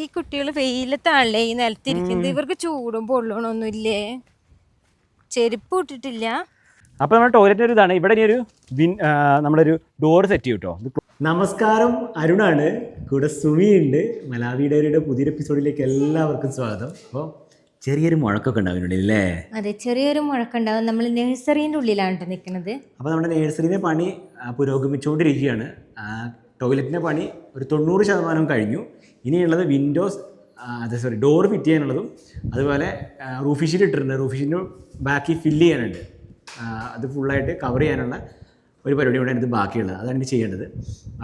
ഈ കുട്ടികൾ വെയിലത്താണല്ലേ ഈ നിലത്തിരിക്കുന്നത്. ഇവർക്ക് ചൂടും പൊള്ളണമൊന്നുമില്ലേ ചെരുപ്പ് ഇട്ടിട്ടില്ല. അപ്പോൾ നമ്മുടെ ടോയ്ലറ്റ് ഒരു ഇതാണ്. ഇവിടെ ഒരു വിൻ നമ്മളൊരു ഡോർ സെറ്റ് ചെയ്യും കേട്ടോ. നമസ്കാരം അരുണാണ്. കൂടെ ഉണ്ട് മലാവിയുടെ പുതിയൊരു എപ്പിസോഡിലേക്ക് എല്ലാവർക്കും സ്വാഗതം. അപ്പോൾ ചെറിയൊരു മുഴക്കൊക്കെ ഉണ്ടാവുന്നുണ്ട് അല്ലേ അതെ ചെറിയൊരു മുഴക്കുണ്ടാവും. നമ്മൾ നഴ്സറീന്റെ ഉള്ളിലാണ് കേട്ടോ നിൽക്കുന്നത്. അപ്പോൾ നമ്മുടെ നേഴ്സറിന്റെ പണി പുരോഗമിച്ചുകൊണ്ടിരിക്കുകയാണ്. ടോയ്ലറ്റിന്റെ ടോയ്ലറ്റിന്റെ പണി ഒരു തൊണ്ണൂറ് ശതമാനം കഴിഞ്ഞു. ഇനിയുള്ളത് വിൻഡോസ് അതെ സോറി ഡോർ ഫിറ്റ് ചെയ്യാനുള്ളതും അതുപോലെ റൂഫി ഷീറ്റ് ഇട്ടിട്ടുണ്ട്. റൂഫി ഷീറ്റിന് ബാക്കി ഫില്ല് ചെയ്യാനുണ്ട്. അത് ഫുള്ളായിട്ട് കവർ ചെയ്യാനുള്ള ഒരു പരിപാടി കൂടെ ഇത് ബാക്കിയുള്ളത്. അതാണ് എനിക്ക് ചെയ്യേണ്ടത്.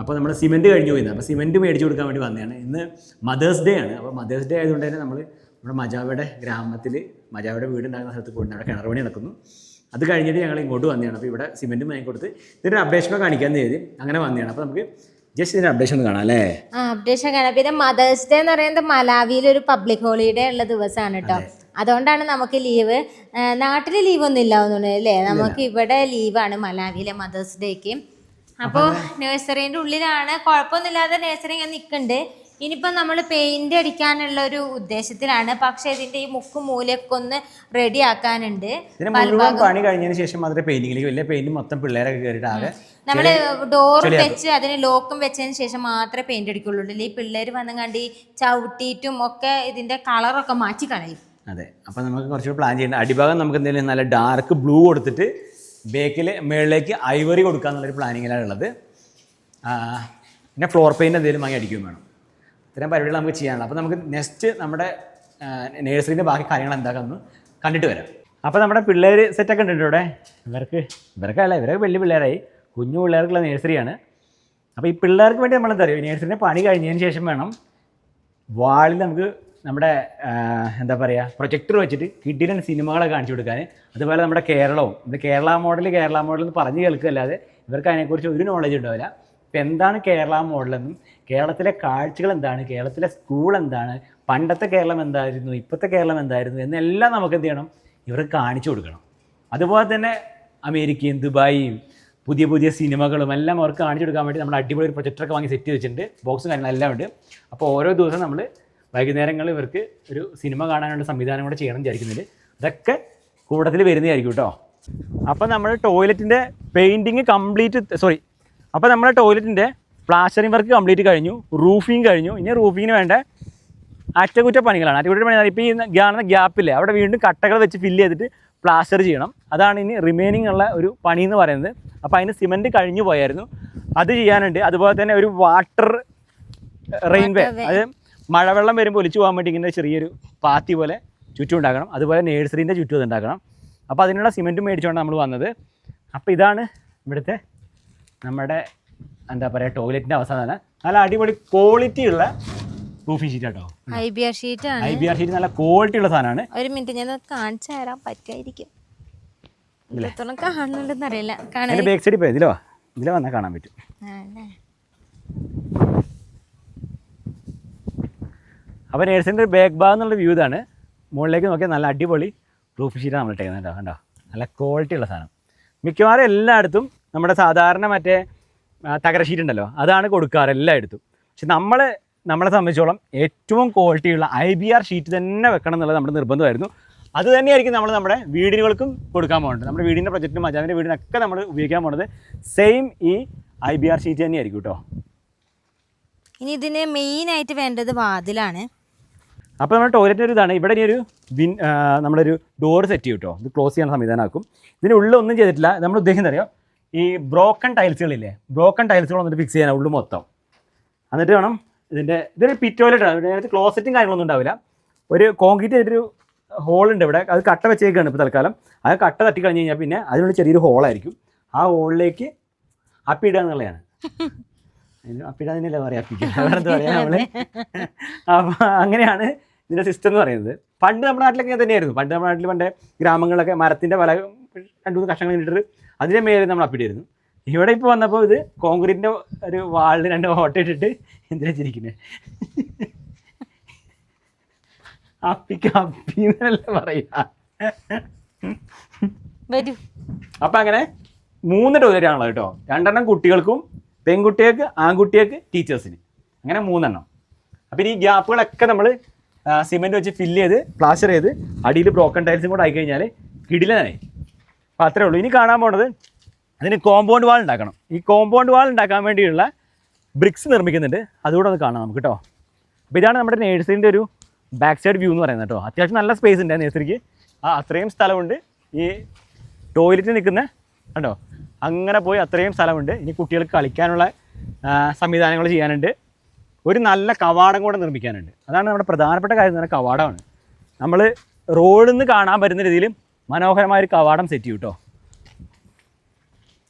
അപ്പോൾ നമ്മൾ സിമെന്റ് കഴിഞ്ഞു പോയിരുന്നത് അപ്പോൾ സിമെന്റ് മേടിച്ചു കൊടുക്കാൻ വേണ്ടി വന്നതാണ്. ഇന്ന് മദേഴ്സ് ഡേ ആണ്. അപ്പോൾ മദേഴ്സ് ഡേ ആയതുകൊണ്ട് തന്നെ നമ്മൾ നമ്മുടെ മജാവയുടെ ഗ്രാമത്തിൽ മജാവയുടെ വീടുണ്ടാകുന്ന സ്ഥലത്ത് പോയിട്ട് അവിടെ കിണർ പണി നടക്കുന്നു. അത് കഴിഞ്ഞിട്ട് ഞങ്ങൾ ഇങ്ങോട്ട് വന്നതാണ്. അപ്പോൾ ഇവിടെ സിമെന്റും വാങ്ങി കൊടുത്ത് ഇതിന്റെ അപ്ഡേഷനൊക്കെ കാണിക്കാൻ ചെയ്ത് അങ്ങനെ വന്നതാണ്. അപ്പോൾ നമുക്ക് ജസ്റ്റ് അപ്ഡേഷൻ ഒന്ന് കാണാം അല്ലേ? ആ അപ്ഡേഷൻ കാണാം. പിന്നെ മദേഴ്സ് ഡേ എന്ന് പറയുന്നത് മലാവിയിൽ ഒരു പബ്ലിക് ഹോളിഡേ ഉള്ള ദിവസമാണ് കേട്ടോ. അതുകൊണ്ടാണ് നമുക്ക് ലീവ് നാട്ടിൽ ലീവ് ഒന്നും ഇല്ല തോന്നുന്നു അല്ലേ നമുക്ക് ഇവിടെ ലീവാണ് മലാവിയിലെ മദേഴ്സ് ഡേക്ക് അപ്പോൾ നഴ്സറിന്റെ ഉള്ളിലാണ്. കുഴപ്പമൊന്നുമില്ലാതെ നഴ്സറി ഇങ്ങനെ നിൽക്കുന്നുണ്ട് ഇനിയിപ്പോൾ നമ്മൾ പെയിന്റ് അടിക്കാനുള്ള ഒരു ഉദ്ദേശത്തിലാണ്. പക്ഷേ ഇതിന്റെ ഈ മുക്കും മൂലയൊക്കെ ഒന്ന് റെഡി ആക്കാനുണ്ട്. ഇതിന് മുഴുവൻ പണി കഴിഞ്ഞതിന് ശേഷം മാത്രമേ പെയിന്റിങ്ങിലേക്ക് വലിയ പെയിന്റ് മൊത്തം പിള്ളേരൊക്കെ കയറിയിട്ട് ആകെ നമ്മൾ ഡോർ വെച്ച് അതിന് ലോക്കും വെച്ചതിന് ശേഷം മാത്രമേ പെയിന്റ് അടിക്കുള്ളൂ അല്ലെങ്കിൽ ഈ പിള്ളേർ വന്നും കണ്ട് ചവിട്ടിയിട്ടും ഒക്കെ ഇതിന്റെ കളറൊക്കെ മാറ്റി കളയും. അതെ. അപ്പോൾ നമുക്ക് കുറച്ചുകൂടി പ്ലാൻ ചെയ്യേണ്ട. അടിഭാഗം നമുക്ക് എന്തെങ്കിലും നല്ല ഡാർക്ക് ബ്ലൂ കൊടുത്തിട്ട് ബേക്കിൽ മുകളിലേക്ക് ഐവറി കൊടുക്കുക എന്നുള്ളൊരു പ്ലാനിങ്ങിലാണ് ഉള്ളത്. പിന്നെ ഫ്ലോർ പെയിന്റ് എന്തെങ്കിലും വാങ്ങി അടിക്കുകയും വേണം. ഇത്തരം പരിപാടികൾ നമുക്ക് ചെയ്യാനുള്ളത് അപ്പോൾ നമുക്ക് നെക്സ്റ്റ് നമ്മുടെ നേഴ്സറിന്റെ ബാക്കി കാര്യങ്ങൾ എന്താക്കാമെന്ന് കണ്ടിട്ട് വരാം. അപ്പോൾ നമ്മുടെ പിള്ളേർ സെറ്റൊക്കെ ഉണ്ട് ഇവിടെ? ഇവർക്ക്? ഇവർക്കല്ല ഇവരൊക്കെ വലിയ പിള്ളേരായി. കുഞ്ഞു പിള്ളേർക്കുള്ള നേഴ്സറിയാണ് അപ്പോൾ ഈ പിള്ളേർക്ക് വേണ്ടി നമ്മൾ എന്താ പറയുക നേഴ്സറിന്റെ പണി കഴിഞ്ഞതിന് ശേഷം വേണം വാളിൽ നമുക്ക് നമ്മുടെ എന്താ പറയുക പ്രൊജക്ടർ വെച്ചിട്ട് കിഡിലൻ സിനിമകളെ കാണിച്ചു കൊടുക്കാൻ. അതുപോലെ നമ്മുടെ കേരളവും. ഇത് കേരള മോഡൽ കേരള മോഡൽ എന്ന് പറഞ്ഞു കേൾക്കുകയല്ലാതെ ഇവർക്ക് അതിനെക്കുറിച്ച് ഒരു നോളജ് ഉണ്ടാവില്ല. ഇപ്പം എന്താണ് കേരള മോഡലെന്നും കേരളത്തിലെ കാഴ്ചകൾ എന്താണ് കേരളത്തിലെ സ്കൂൾ എന്താണ് പണ്ടത്തെ കേരളം എന്തായിരുന്നു ഇപ്പോഴത്തെ കേരളം എന്തായിരുന്നു എന്നെല്ലാം നമുക്ക് എന്ത് ചെയ്യണം ഇവർക്ക് കാണിച്ചു കൊടുക്കണം. അതുപോലെ തന്നെ അമേരിക്കയും ദുബായിയും പുതിയ പുതിയ സിനിമകളും എല്ലാം അവർക്ക് കാണിച്ചു കൊടുക്കാൻ വേണ്ടി നമ്മൾ അടിപൊളി ഒരു പ്രൊജക്ടറൊക്കെ വാങ്ങി സെറ്റ് ചെയ്ത് വെച്ചിട്ടുണ്ട് ബോക്സും കാര്യങ്ങളെല്ലാം ഉണ്ട്. അപ്പോൾ ഓരോ ദിവസം നമ്മൾ വൈകുന്നേരങ്ങളിൽ ഇവർക്ക് ഒരു സിനിമ കാണാനുള്ള സംവിധാനം കൂടെ ചെയ്യണം വിചാരിക്കുന്നുണ്ട്. ഇതൊക്കെ കൂട്ടത്തിൽ വരുന്നതായിരിക്കും കേട്ടോ. അപ്പം നമ്മൾ ടോയ്ലറ്റിന്റെ പെയിന്റിങ് കംപ്ലീറ്റ് സോറി അപ്പോൾ നമ്മുടെ ടോയ്ലറ്റിന്റെ പ്ലാസ്റ്ററിംഗ് വർക്ക് കംപ്ലീറ്റ് കഴിഞ്ഞു റൂഫിങ് കഴിഞ്ഞു. ഇനി റൂഫിങ്ങിന് വേണ്ട അറ്റകുറ്റപ്പണികളാണ്. അറ്റകുറ്റപ്പണി ഇപ്പോൾ ഈ കാണുന്ന ഗ്യാപ്പില്ലേ അവിടെ വീണ്ടും കട്ടകൾ വെച്ച് ഫില്ല് ചെയ്തിട്ട് പ്ലാസ്റ്റർ ചെയ്യണം. അതാണ് ഇനി റിമൈനിങ് ഉള്ള ഒരു പണി എന്ന് പറയുന്നത്. അപ്പോൾ അതിന് സിമെന്റ് കഴിഞ്ഞു പോയായിരുന്നു. അത് ചെയ്യാനുണ്ട്. അതുപോലെ തന്നെ ഒരു വാട്ടർ റെയിൻവേ അത് മഴവെള്ളം വരുമ്പോൾ ഒലിച്ചു പോകാൻ വേണ്ടി ഇങ്ങനെ ചെറിയൊരു പാത്തി പോലെ ചുറ്റും ഉണ്ടാക്കണം. അതുപോലെ നേഴ്സറിന്റെ ചുറ്റും അത് ഉണ്ടാക്കണം. അപ്പോൾ അതിനുള്ള സിമെന്റും മേടിച്ചുകൊണ്ട് നമ്മൾ വന്നത്. അപ്പോൾ ഇതാണ് ഇവിടുത്തെ നമ്മുടെ എന്താ പറയുക ടോയ്ലറ്റിന്റെ അവസാനം തന്നെ നല്ല അടിപൊളി ക്വാളിറ്റി ഉള്ള റൂഫിംഗ് ഷീറ്റ് കേട്ടോ ഐ ബി ആർ ഷീറ്റ് ആണ്. ഐ ബി ആർ ഷീറ്റ് നല്ല ക്വാളിറ്റി ഉള്ള സാധനമാണ്. ഒരു മിനിറ്റ് ഞാൻ കാണിച്ചു തരാൻ പറ്റുമായിരിക്കും കാണുന്നുണ്ടെന്ന് അറിയില്ല. കാണാൻ അതിന്റെ ബാക്ക് സൈഡിൽ പോയി ഇതിലോ? ഇതിലെ വന്നാൽ കാണാൻ പറ്റും. ആണല്ലേ? അപ്പോൾ നേഴ്സിന്റെ ബാക്ക് ഭാഗം എന്നുള്ള വ്യൂ ഇതാണ്. മുകളിലേക്ക് നോക്കിയാൽ നല്ല അടിപൊളി റൂഫ് ഷീറ്റാണ് നമ്മൾ ഇട്ടേക്കുന്നത് കേട്ടോ കണ്ടോ? നല്ല ക്വാളിറ്റി ഉള്ള സാധനം. മിക്കവാറും എല്ലായിടത്തും നമ്മുടെ സാധാരണ മറ്റേ തകര ഷീറ്റ് ഉണ്ടല്ലോ അതാണ് കൊടുക്കാറ് എല്ലായിടത്തും. പക്ഷെ നമ്മൾ നമ്മളെ സംബന്ധിച്ചോളം ഏറ്റവും ക്വാളിറ്റിയുള്ള ഐ ബി ആർ ഷീറ്റ് തന്നെ വെക്കണം എന്നുള്ളത് നമ്മുടെ നിർബന്ധമായിരുന്നു. അത് തന്നെയായിരിക്കും നമ്മൾ നമ്മുടെ വീടുകൾക്കും കൊടുക്കാൻ പോകുന്നത് നമ്മുടെ വീടിന്റെ പ്രൊജക്റ്റിനും മജാവിന്റെ വീടിനൊക്കെ നമ്മൾ ഉപയോഗിക്കാൻ പോകുന്നത് സെയിം ഈ ഐ ബി ആർ ഷീറ്റ് തന്നെയായിരിക്കും കേട്ടോ ഇനി ഇതിന് മെയിൻ ആയിട്ട് വേണ്ടത് വാതിലാണ്. അപ്പോൾ നമ്മുടെ ടോയ്ലറ്റിന്റെ ഒരു ഇതാണ്. ഇവിടെ ഇനി ഒരു വിൻ നമ്മളൊരു ഡോർ സെറ്റ് ചെയ്യും കേട്ടോ ഇത് ക്ലോസ് ചെയ്യാൻ സംവിധാനമാക്കും ഇതിനുള്ളിൽ ഒന്നും ചെയ്തിട്ടില്ല. നമ്മൾ ഉദ്ദേശം അറിയോ? ഈ ബ്രോക്കൺ ടൈൽസുകളില്ലേ ബ്രോക്കൺ ടൈൽസുകൾ വന്നിട്ട് ഫിക്സ് ചെയ്യാൻ ഉള്ളു മൊത്തം. എന്നിട്ട് വേണം ഇതിന്റെ ഇതൊരു ആണ്. ഇതിനകത്ത് ക്ലോസറ്റും കാര്യങ്ങളൊന്നും ഉണ്ടാവില്ല. ഒരു കോൺക്രീറ്റ് ഒരു ഹോൾ ഉണ്ട് ഇവിടെ. അത് കട്ട വെച്ചേക്കാണ് ഇപ്പോൾ തൽക്കാലം. അത് കട്ട തട്ടി കഴിഞ്ഞ് കഴിഞ്ഞാൽ പിന്നെ അതിനുള്ള ചെറിയൊരു ഹോളായിരിക്കും ആ ഹോളിലേക്ക് അപ്പിടുക എന്നുള്ളതാണ്. അപ്പിടാതിനല്ലേ പറയാ? അപ്പിക്കുക പറയാ നമ്മൾ? അപ്പോൾ അങ്ങനെയാണ് ഇതിന്റെ സിസ്റ്റം എന്ന് പറയുന്നത്. പണ്ട് നമ്മുടെ നാട്ടിലൊക്കെ തന്നെയായിരുന്നു. പണ്ട് നമ്മുടെ നാട്ടിൽ പണ്ട് ഗ്രാമങ്ങളിലൊക്കെ മരത്തിന്റെ പല രണ്ട് മൂന്ന് കഷ്ണങ്ങൾ ഇട്ടിട്ട് അതിന്റെ മേലെ നമ്മൾ അപ്പിട്ടിരുന്നു ഇവിടെ ഇപ്പോൾ വന്നപ്പോൾ ഇത് കോൺക്രീറ്റിന്റെ ഒരു വാളിൽ രണ്ട് ഓട്ട ഇട്ടിട്ട് എന്തിനാ ചിരിക്കുന്നത് അപ്പിക്ക് അപ്പി പറയൂ പറയാ. വരൂ. അപ്പം അങ്ങനെ മൂന്ന് ടോയ്ലറ്റ് ആണല്ലോ കേട്ടോ. രണ്ടെണ്ണം കുട്ടികൾക്കും പെൺകുട്ടികൾക്ക് ആൺകുട്ടികൾക്ക് ടീച്ചേഴ്സിന്. അങ്ങനെ മൂന്നെണ്ണം. അപ്പം ഈ ഗ്യാപ്പുകളൊക്കെ നമ്മൾ സിമെന്റ് വെച്ച് ഫില്ല് ചെയ്ത് പ്ലാസ്റ്റർ ചെയ്ത് അടിയിൽ ബ്രോക്കൺ ടൈൽസും കൂടെ ആയി കഴിഞ്ഞാൽ കിടിലനായി. അപ്പോൾ അത്രേ ഉള്ളൂ. ഇനി കാണാൻ പോണത് അതിന് കോമ്പൗണ്ട് വാൾ ഉണ്ടാക്കണം. ഈ കോമ്പൗണ്ട് വാൾ ഉണ്ടാക്കാൻ വേണ്ടിയുള്ള ബ്രിക്സ് നിർമ്മിക്കുന്നുണ്ട്. അതുകൂടെ ഒന്ന് കാണാം നമുക്ക് കേട്ടോ അപ്പോൾ ഇതാണ് നമ്മുടെ നേഴ്സറിന്റെ ഒരു ബാക്ക് സൈഡ് വ്യൂ എന്ന് പറയുന്നത് കേട്ടോ അത്യാവശ്യം നല്ല സ്പേസ് ഉണ്ട് നേഴ്സറിക്ക് ആ അത്രയും സ്ഥലമുണ്ട്. ഈ ടോയ്ലറ്റ് നിൽക്കുന്ന കണ്ടോ? അങ്ങനെ പോയി അത്രയും സ്ഥലമുണ്ട്. ഇനി കുട്ടികൾക്ക് കളിക്കാനുള്ള സംവിധാനങ്ങൾ ചെയ്യാനുണ്ട്. ഒരു നല്ല കവാടം കൂടെ നിർമ്മിക്കാനുണ്ട്. അതാണ് നമ്മുടെ പ്രധാനപ്പെട്ട കാര്യം എന്ന് പറഞ്ഞാൽ കവാടമാണ്. നമ്മൾ റോഡിൽ നിന്ന് കാണാൻ പറ്റുന്ന രീതിയിൽ മനോഹരമായ ഒരു കവാടം സെറ്റ് ചെയ്യും കേട്ടോ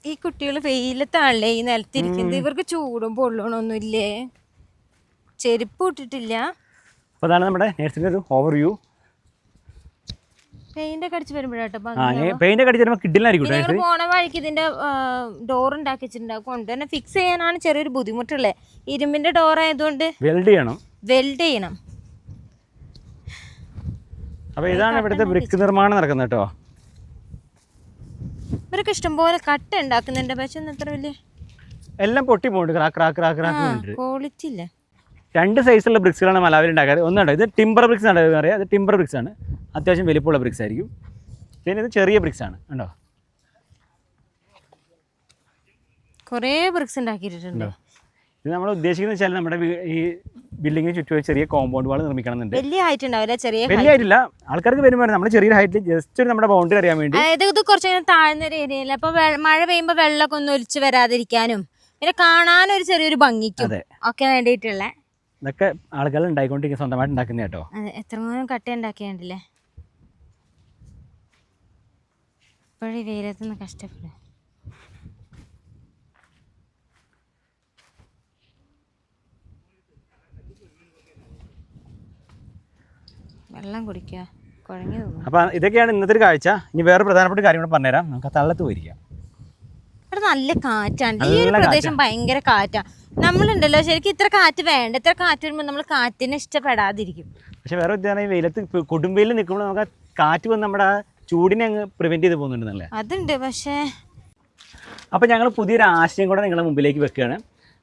ഈ കുട്ടികൾ വെയിലത്താണല്ലേ ഈ നിലത്തിരിക്കുന്നത്? ഇവർക്ക് ചൂടും പൊള്ളണൊന്നുമില്ലേ? ചെരുപ്പ് ഇട്ടിട്ടില്ല. അപ്പോൾ അതാണ് നമ്മുടെ നേഴ്സിന്റെ ഒരു ഓവർ വ്യൂ പെയിന്റ് ഒക്കെ അടിച്ച് വരുമ്പോഴാട്ടോ ആ പെയിന്റ് ഒക്കെ അടിച്ച് വരുമ്പോൾ കിഡിലായിരിക്കും പോണ വഴിക്ക് ഇതിന്റെ ഡോർ ഉണ്ടാക്കി വെച്ചിട്ടുണ്ട്. കൊണ്ടുതന്നെ ഫിക്സ് ചെയ്യാനാണ് ചെറിയൊരു ബുദ്ധിമുട്ടുള്ളത് ഇരുമ്പിന്റെ ഡോർ ആയതുകൊണ്ട് വെൽഡ് ചെയ്യണം. വെൽഡ് ചെയ്യണം. അപ്പോൾ ഇതാണ് ഇവിടുത്തെ ബ്രിക്ക് നിർമ്മാണം നടക്കുന്നത് കേട്ടോ. ഇവരൊക്കെ ഇഷ്ടംപോലെ കട്ട ഉണ്ടാക്കുന്നുണ്ട്. പക്ഷെ അത്ര വലിയ എല്ലാം പൊട്ടി പോകുന്നുണ്ട് ക്രാക്ക് ക്രാക്ക് ക്രാക്ക് ക്രാക്ക് ഉണ്ട് ക്വാളിറ്റി ഇല്ല. രണ്ട് സൈസുള്ള ബ്രിക്സുകളാണ് മലാവിൽ ഉണ്ടാക്കാറ് ഒന്നുണ്ട് ഇത് ടിംബർ ബ്രിക്സ് ആണ് പറയാം ഇത് ടിംബർ ബ്രിക്സ് ആണ്. അത്യാവശ്യം വലിപ്പമുള്ള ബ്രിക്സ് ആയിരിക്കും. പിന്നെ ഇത് ചെറിയ ബ്രിക്സ് ആണ്. കണ്ടോ? കുറേ ബ്രിക്സ് ഉണ്ടാക്കിയിട്ടുണ്ട്. ഇത് നമ്മൾ ഉദ്ദേശിക്കുന്ന വെച്ചാൽ നമ്മുടെ ഈ ബിൽഡിങ്ങിന് ചുറ്റും ചെറിയ കോമ്പൗണ്ട് വാൾ നിർമ്മിക്കണമെന്നുണ്ട്. വലിയ ഹൈറ്റ് ഉണ്ടാവില്ല ചെറിയ വലിയ ആയിട്ടില്ല ആൾക്കാർക്ക് വരുമ്പോൾ നമ്മൾ ചെറിയ ഹൈറ്റിൽ ജസ്റ്റ് ഒരു നമ്മുടെ ബൗണ്ടറി അറിയാൻ വേണ്ടി. അതായത് ഇത് കുറച്ച് താഴ്ന്ന ഒരു ഏരിയയിൽ അപ്പൊ മഴ പെയ്യുമ്പോ വെള്ളമൊക്കെ ഒന്ന് ഒലിച്ചു വരാതിരിക്കാനും പിന്നെ കാണാനൊരു ചെറിയൊരു ഭംഗിക്കും അതെ. ഒക്കെ വേണ്ടിയിട്ടുള്ള. ഇതൊക്കെ ആളുകൾ ഉണ്ടായിക്കൊണ്ടിരിക്കും സ്വന്തമായിട്ട് ഉണ്ടാക്കുന്ന കേട്ടോ. എത്രമാനം കട്ട ഉണ്ടാക്കിയാണ്ടില്ലേ? ഇപ്പോഴും വെയിലത്തുനിന്ന് കഷ്ടപ്പെടും. വെള്ളം കുടിക്കുക അപ്പൊ തോന്നുന്നു ഇതൊക്കെയാണ് ഇന്നത്തെ ഒരു കാഴ്ച. ഇനി വേറെ പ്രധാനപ്പെട്ട കാര്യം കൂടെ പറഞ്ഞുതരാം. നമുക്ക് തള്ളത്ത് പോയിരിക്കാം ഇവിടെ നല്ല കാറ്റാണ്. ഈ ഒരു പ്രദേശം ഭയങ്കര കാറ്റാ. നമ്മളുണ്ടല്ലോ ശരിക്കും ഇത്ര കാറ്റ് വേണ്ട. ഇത്ര കാറ്റ് വരുമ്പോൾ നമ്മൾ കാറ്റിനെ ഇഷ്ടപ്പെടാതിരിക്കും. പക്ഷെ വേറെ ഈ വെയിലത്ത് കുടുംബയിൽ കൊടുമ്പയിൽ നിൽക്കുമ്പോൾ നമുക്ക് കാറ്റ് വന്ന് നമ്മുടെ ചൂടിനെ അങ്ങ് പ്രിവെന്റ് ചെയ്ത് പോകുന്നുണ്ടെന്നല്ലേ? അതുണ്ട് പക്ഷേ. അപ്പോൾ ഞങ്ങൾ പുതിയൊരു ആശയം കൂടെ നിങ്ങളുടെ മുമ്പിലേക്ക് വെക്കുകയാണ്.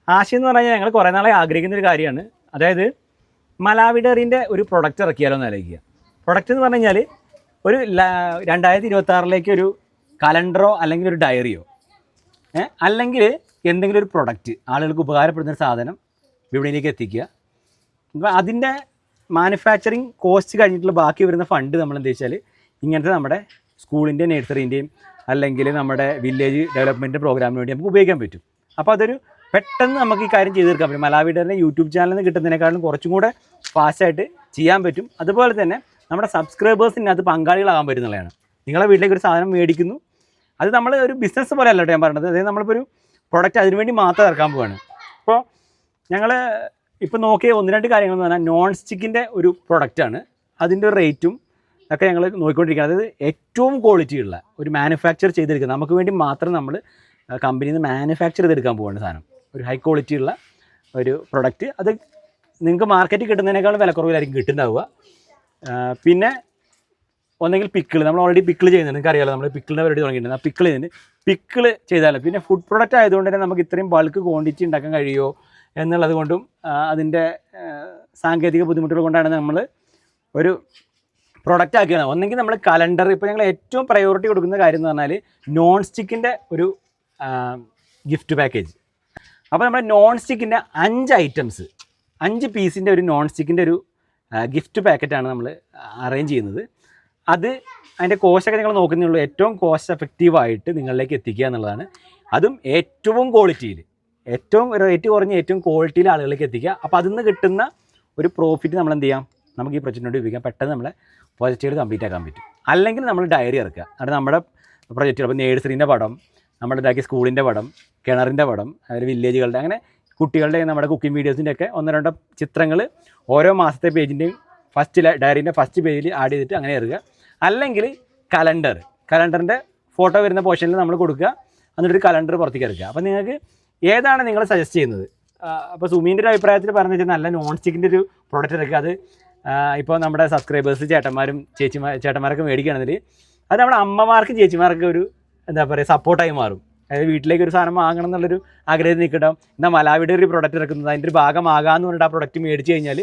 ആശയം എന്ന് പറഞ്ഞാൽ ഞങ്ങൾ കുറേ നാളെ ആഗ്രഹിക്കുന്ന ഒരു കാര്യമാണ്. അതായത് മലാവിഡറിന്റെ ഒരു പ്രൊഡക്റ്റ് ഇറക്കിയാലോ എന്ന് ആലോചിക്കുക. പ്രൊഡക്റ്റ് എന്ന് പറഞ്ഞു കഴിഞ്ഞാൽ ഒരു രണ്ടായിരത്തി ഇരുപത്തി ആറിലേക്ക് ഒരു കലണ്ടറോ അല്ലെങ്കിൽ ഒരു ഡയറിയോ അല്ലെങ്കിൽ എന്തെങ്കിലും ഒരു പ്രൊഡക്റ്റ് ആളുകൾക്ക് ഉപകാരപ്പെടുന്ന ഒരു സാധനം വിപണിയിലേക്ക് എത്തിക്കുക. അപ്പോൾ അതിന്റെ മാനുഫാക്ചറിങ് കോസ്റ്റ് കഴിഞ്ഞിട്ടുള്ള ബാക്കി വരുന്ന ഫണ്ട് നമ്മൾ എന്താ വെച്ചാൽ ഇങ്ങനത്തെ നമ്മുടെ സ്കൂളിന്റെ നേഴ്സറിന്റെയും അല്ലെങ്കിൽ നമ്മുടെ വില്ലേജ് ഡെവലപ്മെന്റ് പ്രോഗ്രാമിന് വേണ്ടി നമുക്ക് ഉപയോഗിക്കാൻ പറ്റും. അപ്പോൾ അതൊരു പെട്ടെന്ന് നമുക്ക് ഈ കാര്യം ചെയ്ത് തീർക്കാൻ പറ്റും. മലാവിഡറിന്റെ യൂട്യൂബ് ചാനലിൽ നിന്ന് കിട്ടുന്നതിനേക്കാളും കുറച്ചും കൂടെ ഫാസ്റ്റായിട്ട് ചെയ്യാൻ പറ്റും. അതുപോലെ തന്നെ നമ്മുടെ സബ്സ്ക്രൈബേഴ്സിന്റെ അത് പങ്കാളികളാകാൻ പറ്റുന്നതാണ് നിങ്ങളെ വീട്ടിലേക്ക് ഒരു സാധനം മേടിക്കുന്നു. അത് നമ്മൾ ഒരു ബിസിനസ് പോലെ അല്ല ഞാൻ പറഞ്ഞത്. അതായത് നമ്മളിപ്പോൾ ഒരു പ്രൊഡക്റ്റ് അതിനുവേണ്ടി മാത്രം ഇറക്കാൻ പോവാണ്. അപ്പോൾ ഞങ്ങൾ ഇപ്പോൾ നോക്കിയ ഒന്ന് രണ്ട് കാര്യങ്ങൾ എന്ന് പറഞ്ഞാൽ നോൺ സ്റ്റിക്കിന്റെ ഒരു പ്രൊഡക്റ്റാണ് അതിന്റെ റേറ്റും ഒക്കെ ഞങ്ങൾ നോക്കിക്കൊണ്ടിരിക്കുകയാണ്. അതായത് ഏറ്റവും ക്വാളിറ്റി ഉള്ള ഒരു മാനുഫാക്ചർ ചെയ്തെടുക്കുക നമുക്ക് വേണ്ടി മാത്രം നമ്മൾ കമ്പനിയിൽ നിന്ന് മാനുഫാക്ചർ ചെയ്തെടുക്കാൻ പോവാണ് സാധനം. ഒരു ഹൈ ക്വാളിറ്റി ഉള്ള ഒരു പ്രൊഡക്റ്റ് അത് നിങ്ങൾക്ക് മാർക്കറ്റിൽ കിട്ടുന്നതിനേക്കാളും വിലക്കുറവിലായിരിക്കും കിട്ടുന്നുണ്ടാവുക ആ, പിന്നെ ഒന്നെങ്കിൽ പിക്കിൾ നമ്മൾ ഓൾറെഡി പിക്കിൾ ചെയ്യുന്നുണ്ട്. നിങ്ങൾക്ക് അറിയാലോ നമ്മൾ പിക്കിളിന്റെ പരിപാടി തുടങ്ങിയിട്ടുണ്ട്. ആ പിക്കിൾ ചെയ്യുന്നുണ്ട് പിക്കിൾ ചെയ്താലും. പിന്നെ ഫുഡ് പ്രൊഡക്റ്റ് ആയതുകൊണ്ട് തന്നെ നമുക്ക് ഇത്രയും ബൾക്ക് ക്വാണ്ടിറ്റി ഉണ്ടാക്കാൻ കഴിയുമോ എന്നുള്ളത് കൊണ്ടും അതിന്റെ സാങ്കേതിക ബുദ്ധിമുട്ടുകൾ കൊണ്ടാണ് നമ്മൾ ഒരു പ്രൊഡക്റ്റ് ആക്കിയത്. ഒന്നെങ്കിൽ നമ്മൾ കലണ്ടർ ഇപ്പോൾ ഞങ്ങൾ ഏറ്റവും പ്രയോറിറ്റി കൊടുക്കുന്ന കാര്യം എന്ന് പറഞ്ഞാൽ നോൺ സ്റ്റിക്കിന്റെ ഒരു ഗിഫ്റ്റ് പാക്കേജ് അപ്പോൾ നമ്മുടെ നോൺ സ്റ്റിക്കിന്റെ അഞ്ച് ഐറ്റംസ് അഞ്ച് പീസിന്റെ ഒരു നോൺ സ്റ്റിക്കിന്റെ ഒരു ഗിഫ്റ്റ് പാക്കറ്റാണ് നമ്മൾ അറേഞ്ച് ചെയ്യുന്നത്. അത് അതിന്റെ കോശൊക്കെ നിങ്ങൾ നോക്കുന്നുള്ളൂ ഏറ്റവും കോസ്റ്റ് എഫക്റ്റീവായിട്ട് നിങ്ങളിലേക്ക് എത്തിക്കുക എന്നുള്ളതാണ്. അതും ഏറ്റവും ക്വാളിറ്റിയിൽ ഏറ്റവും റേറ്റ് കുറഞ്ഞ ഏറ്റവും ക്വാളിറ്റിയിൽ ആളുകളിലേക്ക് എത്തിക്കുക. അപ്പോൾ അതിൽ നിന്ന് കിട്ടുന്ന ഒരു പ്രോഫിറ്റ് നമ്മൾ എന്ത് ചെയ്യാം? നമുക്ക് ഈ പ്രൊജക്റ്റിനോട് ഉപയോഗിക്കാം. പെട്ടെന്ന് നമ്മളെ പ്രൊജക്റ്റുകൾ കംപ്ലീറ്റ് ആക്കാൻ പറ്റും. അല്ലെങ്കിൽ നമ്മൾ ഡയറി ഇറക്കുക. അത് നമ്മുടെ പ്രൊജക്റ്റുകൾ അപ്പോൾ നേഴ്സറിന്റെ പടം നമ്മുടെ ഇതാക്കിയ സ്കൂളിന്റെ പടം കിണറിന്റെ പടം അതുപോലെ വില്ലേജുകളുടെ അങ്ങനെ കുട്ടികളുടെ നമ്മുടെ കുക്കിംഗ് വീഡിയോസിന്റെ ഒക്കെ ഒന്ന് രണ്ടോ ചിത്രങ്ങൾ ഓരോ മാസത്തെ പേജിന്റെയും ഫസ്റ്റ് ഡയറീന്റെ ഫസ്റ്റ് പേജിൽ ആഡ് ചെയ്തിട്ട് അങ്ങനെ ഇറുക അല്ലെങ്കിൽ കലണ്ടർ കലണ്ടറിന്റെ ഫോട്ടോ വരുന്ന പോർഷനിൽ നമ്മൾ കൊടുക്കുക. എന്നിട്ടൊരു കലണ്ടർ പുറത്തേക്ക് ഇറക്കുക. അപ്പോൾ നിങ്ങൾക്ക് ഏതാണ് നിങ്ങൾ സജസ്റ്റ് ചെയ്യുന്നത്? അപ്പോൾ സുമീന്റെ ഒരു അഭിപ്രായത്തിൽ പറഞ്ഞു വെച്ചാൽ നല്ല നോൺ സ്റ്റിക്കിന്റെ ഒരു പ്രോഡക്റ്റ് ഇറക്കുക. അത് ഇപ്പോൾ നമ്മുടെ സബ്സ്ക്രൈബേഴ്സ് ചേട്ടന്മാരും ചേച്ചിമാർ ചേട്ടന്മാരൊക്കെ മേടിക്കുകയാണെങ്കിൽ അത് നമ്മുടെ അമ്മമാർക്കും ചേച്ചിമാർക്കും ഒരു എന്താ പറയുക സപ്പോർട്ടായി മാറും. അതായത് വീട്ടിലേക്ക് ഒരു സാധനം വാങ്ങണം എന്നുള്ളൊരു ആഗ്രഹം നിൽക്കണ്ടാവും എന്നാൽ മലാവിയുടെ ഒരു പ്രൊഡക്റ്റ് ഇറക്കുന്നത് അതിന്റെ ഒരു ഭാഗമാകാമെന്ന് പറഞ്ഞിട്ട് ആ പ്രൊഡക്റ്റ് മേടിച്ച് കഴിഞ്ഞാൽ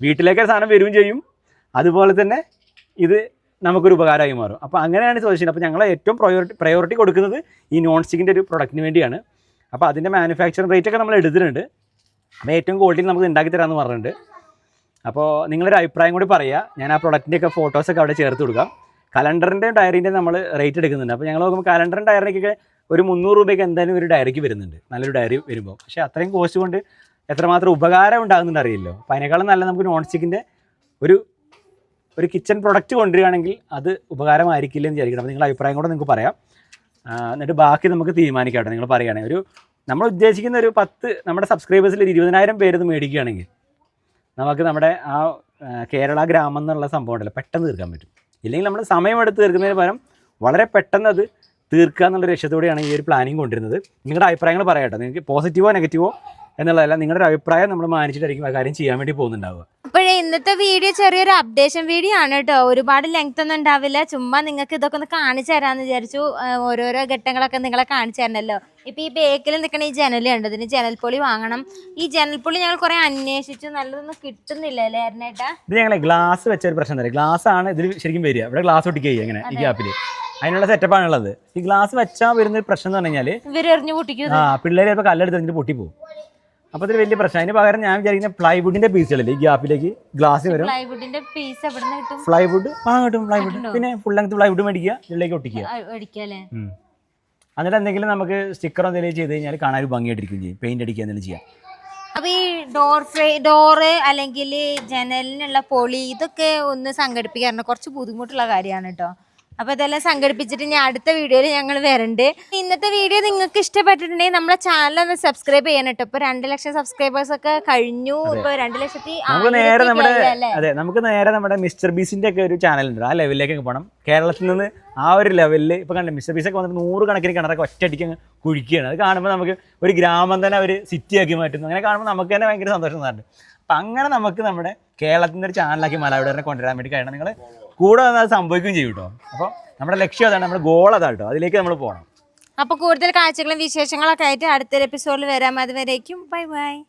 വീട്ടിലേക്ക് സാധനം വരികയും ചെയ്യും. അതുപോലെ തന്നെ ഇത് നമുക്കൊരു ഉപകാരമായി മാറും. അപ്പോൾ അങ്ങനെയാണ് സജഷൻ അപ്പോൾ ഞങ്ങൾ ഏറ്റവും പ്രയോറിറ്റി പ്രയോറിറ്റി കൊടുക്കുന്നത് ഈ നോൺ സ്റ്റിക്കിന്റെ ഒരു പ്രൊഡക്റ്റിന് വേണ്ടിയാണ്. അപ്പോൾ അതിന്റെ മാനുഫാക്ചറിങ് റേറ്റ് ഒക്കെ നമ്മൾ എടുത്തിട്ടുണ്ട്. അപ്പോൾ ഏറ്റവും ക്വാളിറ്റി നമുക്ക് ഉണ്ടാക്കി തരാമെന്ന് പറഞ്ഞിട്ടുണ്ട്. അപ്പോൾ നിങ്ങളൊരു അഭിപ്രായം കൂടി പറയുക ഞാൻ ആ പ്രൊഡക്റ്റിന്റെ ഒക്കെ ഫോട്ടോസൊക്കെ അവിടെ ചേർത്ത് കൊടുക്കാം. കലണ്ടറിന്റെയും ഡയറിന്റെയും നമ്മൾ റേറ്റ് എടുക്കുന്നുണ്ട്. അപ്പോൾ ഞങ്ങൾ നോക്കുമ്പോൾ കലണ്ടറും ഡയറിക്കൊക്കെ ഒരു മുന്നൂറ് രൂപയ്ക്ക് എന്തായാലും ഒരു ഡയറിക്ക് വരുന്നുണ്ട്. നല്ലൊരു ഡയറി വരുമ്പോൾ പക്ഷേ അത്രയും കോസ്റ്റ് കൊണ്ട് എത്രമാത്രം ഉപകാരം ഉണ്ടാകുന്നുണ്ട് അറിയില്ലോ. അപ്പോൾ അതിനേക്കാളും നല്ല നമുക്ക് നോൺ സ്റ്റിക്കിന്റെ ഒരു ഒരു കിച്ചൺ പ്രൊഡക്റ്റ് കൊണ്ടുവരികയാണെങ്കിൽ അത് ഉപകാരമായിരിക്കില്ല എന്ന് വിചാരിക്കണം അപ്പോൾ നിങ്ങളുടെ അഭിപ്രായം കൂടെ നിങ്ങൾക്ക് പറയാം. എന്നിട്ട് ബാക്കി നമുക്ക് തീരുമാനിക്കാം നിങ്ങൾ പറയുകയാണെങ്കിൽ ഒരു നമ്മൾ ഉദ്ദേശിക്കുന്ന ഒരു പത്ത് നമ്മുടെ സബ്സ്ക്രൈബേഴ്സിൽ ഒരു ഇരുപതിനായിരം പേര് മേടിക്കുകയാണെങ്കിൽ നമുക്ക് നമ്മുടെ ആ, കേരള ഗ്രാമം എന്നുള്ള സംഭവം ഉണ്ടല്ലോ. പെട്ടെന്ന് തീർക്കാൻ പറ്റും. ഇല്ലെങ്കിൽ നമ്മൾ സമയമെടുത്ത് തീർക്കുന്നതിന് പകരം വളരെ പെട്ടെന്ന് അത് തീർക്കുക എന്നുള്ള ലക്ഷ്യത്തോടെയാണ് ഈ ഒരു പ്ലാനിങ് കൊണ്ടിരുന്നത്. നിങ്ങളുടെ അഭിപ്രായങ്ങൾ പറയട്ടെ. നിങ്ങൾക്ക് പോസിറ്റീവോ നെഗറ്റീവോ എന്നുള്ളതല്ല നിങ്ങളുടെ ഒരു അഭിപ്രായം നമ്മൾ മാനിച്ചിട്ടായിരിക്കും ആ കാര്യം ചെയ്യാൻ വേണ്ടി പോകുന്നുണ്ടാവുക. അപ്പോഴേ ഇന്നത്തെ വീഡിയോ ചെറിയൊരു അപ്ഡേഷൻ വീഡിയോ ആണ് കേട്ടോ ഒരുപാട് ലെങ്ത് ഒന്നും ഉണ്ടാവില്ല. ചുമ്മാ നിങ്ങൾക്ക് ഇതൊക്കെ ഒന്ന് കാണിച്ചു തരാമെന്ന് വിചാരിച്ചു. ഓരോരോ ഘട്ടങ്ങളൊക്കെ നിങ്ങളെ കാണിച്ചു തരണല്ലോ. ഇപ്പൊ ഈ ബേക്കിൽ നിൽക്കണ ഈ ജനൽ ഉണ്ട് ഇതിന് ജനൽപ്പൊളി വാങ്ങണം. ഈ ജനൽപ്പൊളി ഞങ്ങൾ കുറെ അന്വേഷിച്ചു. നല്ലതൊന്നും കിട്ടുന്നില്ല അല്ലേ ഇത് ഞങ്ങളെ ഗ്ലാസ് വെച്ച ഒരു പ്രശ്നം തരാം ഗ്ലാസ് ആണ് ഇതിൽ ശരിക്കും വരിക. ഇവിടെ ഗ്ലാസ് ഒട്ടിക്കുക ഇങ്ങനെ ഈ ഗ്യാപ്പിൽ അതിനുള്ള സെറ്റപ്പാണ് ഉള്ളത് ഈ ഗ്ലാസ് വെച്ചാൽ വരുന്ന ഒരു പ്രശ്നം എന്ന് പറഞ്ഞു കഴിഞ്ഞാൽ ആ പിള്ളേർ ചിലപ്പോൾ കഴിഞ്ഞിട്ട് പൊട്ടിപ്പോകും അപ്പോൾ ഇതൊരു വലിയ പ്രശ്നം. അതിന് പകരം ഞാൻ വിചാരിക്കുന്ന പ്ലൈവുഡിന്റെ പീസുകളില്ലേ ഈ ഗ്യാപ്പിലേക്ക് ഗ്ലാസ് വരും. പ്ലൈവുഡിന്റെ പീസ് പ്ലൈവുഡ് ആ കിട്ടും പ്ലൈവുഡ് പിന്നെ ഫുൾ ലെങ്ത് പ്ലൈവുഡ് മേടിക്കുക ഇതിലേക്ക് ഒട്ടിക്കുക. എന്നിട്ട് എന്തെങ്കിലും നമുക്ക് സ്റ്റിക്കർ എന്തെങ്കിലും ചെയ്ത് കഴിഞ്ഞാൽ കാണാൻ ഭംഗിയായിട്ടിരിക്കും ചെയ്യും. പെയിന്റ് അടിക്കുക എന്തെങ്കിലും ചെയ്യാം. അപ്പൊ ഈ ഡോർ ഫ്രേ ഡോറ് അല്ലെങ്കിൽ ജനലിനുള്ള പൊളി ഇതൊക്കെ ഒന്ന് സംഘടിപ്പിക്കാറുണ്ട്. കുറച്ച് ബുദ്ധിമുട്ടുള്ള കാര്യമാണ് കേട്ടോ. അപ്പൊ ഇതെല്ലാം സംഘടിപ്പിച്ചിട്ട് ഞാൻ അടുത്ത വീഡിയോയിൽ ഞങ്ങൾ വരണ്ട്. ഇന്നത്തെ വീഡിയോ നിങ്ങൾക്ക് ഇഷ്ടപ്പെട്ടിട്ടുണ്ടെങ്കിൽ നമ്മളെ ചാനൽ ഒന്ന് സബ്സ്ക്രൈബ് ചെയ്യണം കേട്ടോ. ഇപ്പൊ രണ്ട് ലക്ഷം സബ്സ്ക്രൈബേഴ്സ് ഒക്കെ കഴിഞ്ഞു. ഇപ്പൊ രണ്ട് ലക്ഷത്തി നമുക്ക് നേരെ നമ്മുടെ അതെ നമുക്ക് നേരെ നമ്മുടെ മിസ്റ്റർ ബീസിന്റെ ഒക്കെ ഒരു ചാനൽ ഉണ്ട്. ആ ലെവലിലേക്ക് പോകണം കേരളത്തിൽ നിന്ന് ആ ഒരു ലെവലിൽ ഇപ്പൊ കണ്ടു മിസ്റ്റർ ബീസ് ഒക്കെ വന്നിട്ട് നൂറ് കണക്കിന് കിണറൊക്കെ ഒറ്റയടിക്ക് അങ്ങ് കുഴിക്കുകയാണ്. അത് കാണുമ്പോൾ നമുക്ക് ഒരു ഗ്രാമം തന്നെ അവർ സിറ്റി ആക്കി മാറ്റുന്നു. അങ്ങനെ കാണുമ്പോൾ നമുക്ക് തന്നെ ഭയങ്കര സന്തോഷം തന്നിട്ടുണ്ട് അപ്പം അങ്ങനെ നമുക്ക് നമ്മുടെ കേരളത്തിന്റെ ഒരു ചാനലാക്കി മലയാളം കൊണ്ടുവരാൻ വേണ്ടി കഴിയണം. നിങ്ങൾ കൂടെ വന്നാൽ സംഭവിക്കുകയും ചെയ്യും കേട്ടോ. അപ്പോൾ നമ്മുടെ ലക്ഷ്യം അതാണ് നമ്മുടെ ഗോൾ അതാണ് കേട്ടോ. അതിലേക്ക് നമ്മൾ പോകണം അപ്പൊ കൂടുതൽ കാഴ്ചകളും വിശേഷങ്ങളൊക്കെ ആയിട്ട് അടുത്തൊരു എപ്പിസോഡിൽ വരാം. അതുവരേക്കും ബൈ ബൈ